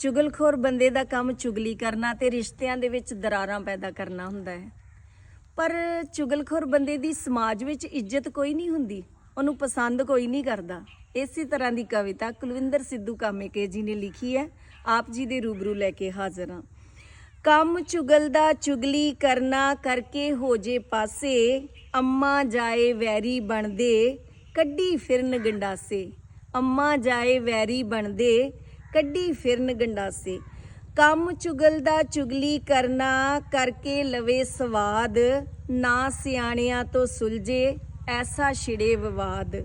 ਚੁਗਲਖੋਰ ਬੰਦੇ ਦਾ ਕੰਮ ਚੁਗਲੀ ਕਰਨਾ ਤੇ ਰਿਸ਼ਤਿਆਂ ਦੇ ਵਿੱਚ ਦਰਾਰਾਂ ਪੈਦਾ ਕਰਨਾ ਹੁੰਦਾ ਹੈ। ਪਰ ਚੁਗਲਖੋਰ ਬੰਦੇ ਦੀ ਸਮਾਜ ਵਿੱਚ ਇੱਜ਼ਤ ਕੋਈ ਨਹੀਂ ਹੁੰਦੀ। ਉਹਨੂੰ ਪਸੰਦ ਕੋਈ ਨਹੀਂ ਕਰਦਾ। ਇਸੇ ਤਰ੍ਹਾਂ ਦੀ ਕਵਿਤਾ ਕੁਲਵਿੰਦਰ ਸਿੱਧੂ ਕਾਮੇਕੇ ਜੀ ਨੇ ਲਿਖੀ ਹੈ। ਆਪ ਜੀ ਦੇ ਰੂਬਰੂ ਲੈ ਕੇ ਹਾਜ਼ਰ ਹਾਂ। ਕੰਮ ਚੁਗਲ ਦਾ ਚੁਗਲੀ ਕਰਨਾ ਕਰਕੇ ਹੋ ਜੇ ਪਾਸੇ, ਅੰਮਾ ਜਾਏ ਵੈਰੀ ਬਣਦੇ, ਕੱਢੀ ਫਿਰਨ ਗੰਡਾਸੇ। ਅੰਮਾ ਜਾਏ ਵੈਰੀ ਬਣਦੇ ਕੱਢੀ ਫਿਰਨ ਗੰਡਾਸੇ। ਕੰਮ ਚੁਗਲ ਦਾ ਚੁਗਲੀ ਕਰਨਾ ਕਰਕੇ ਲਵੇ ਸਵਾਦ, ਨਾ ਸਿਆਣਿਆਂ ਤੋਂ ਸੁਲਝੇ ਐਸਾ ਛਿੜੇ ਵਿਵਾਦ।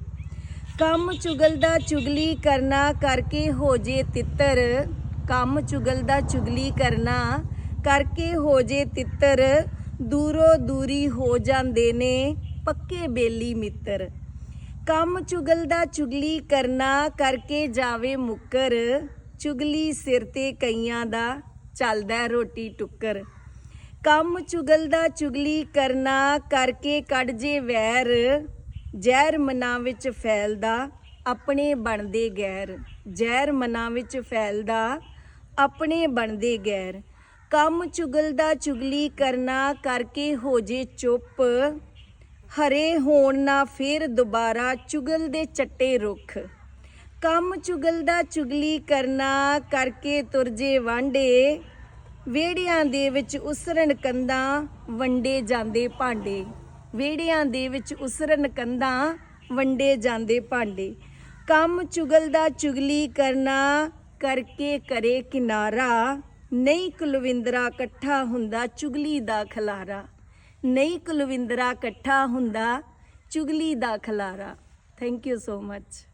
ਕੰਮ ਚੁਗਲ ਦਾ ਚੁਗਲੀ ਕਰਨਾ ਕਰਕੇ ਹੋ ਜੇ ਤਿੱਤਰ, ਕੰਮ ਚੁਗਲ ਦਾ ਚੁਗਲੀ ਕਰਨਾ ਕਰਕੇ ਹੋ ਜੇ ਤਿੱਤਰ, ਦੂਰੋਂ ਦੂਰੀ ਹੋ ਜਾਂਦੇ ਨੇ ਪੱਕੇ ਬੇਲੀ ਮਿੱਤਰ। ਕੰਮ ਚੁਗਲ ਦਾ ਚੁਗਲੀ ਕਰਨਾ ਕਰਕੇ ਜਾਵੇ ਮੁੱਕਰ ਚੁਗਲੀ ਸਿਰ ਤੇ ਕਈਆਂ ਦਾ ਚੱਲਦਾ ਰੋਟੀ ਟੁੱਕਰ। ਕੰਮ ਚੁਗਲ ਦਾ ਚੁਗਲੀ ਕਰਨਾ ਕਰਕੇ ਕੱਢ ਜੇ ਵੈਰ। ਜ਼ਹਿਰ ਮਨਾਂ ਵਿੱਚ ਫੈਲਦਾ ਆਪਣੇ ਬਣਦੇ ਗੈਰ। ਜ਼ਹਿਰ ਮਨਾਂ ਵਿੱਚ ਫੈਲਦਾ ਆਪਣੇ ਬਣਦੇ ਗੈਰ। ਕੰਮ ਚੁਗਲ ਦਾ ਚੁਗਲੀ ਕਰਨਾ ਕਰਕੇ ਹੋ ਜੇ ਚੁੱਪ। ਹਰੇ ਹੋਣ ਨਾ ਫੇਰ ਦੁਬਾਰਾ ਚੁਗਲ ਦੇ ਚੱਟੇ ਰੁੱਖ। ਕੰਮ ਚੁਗਲ ਦਾ ਚੁਗਲੀ ਕਰਨਾ ਕਰਕੇ ਤੁਰ ਜੇ ਵਾਂਡੇ। ਵੇੜਿਆਂ ਦੇ ਵਿੱਚ ਉਸਰਨ ਕੰਧਾਂ ਵੰਡੇ ਜਾਂਦੇ ਭਾਂਡੇ। ਵੇੜਿਆਂ ਦੇ ਵਿੱਚ ਉਸਰਨ ਕੰਧਾਂ ਵੰਡੇ ਜਾਂਦੇ ਭਾਂਡੇ। ਕੰਮ ਚੁਗਲ ਦਾ ਚੁਗਲੀ ਕਰਨਾ ਕਰਕੇ ਕਰੇ ਕਿਨਾਰਾ। ਨਹੀਂ ਕੁਲਵਿੰਦਰਾ ਇਕੱਠਾ ਹੁੰਦਾ ਚੁਗਲੀ ਦਾ ਖਲਾਰਾ। ਨਹੀਂ ਕੁਲਵਿੰਦਰਾ ਇਕੱਠਾ ਹੁੰਦਾ ਚੁਗਲੀ ਦਾ ਖਲਾਰਾ। Thank you so much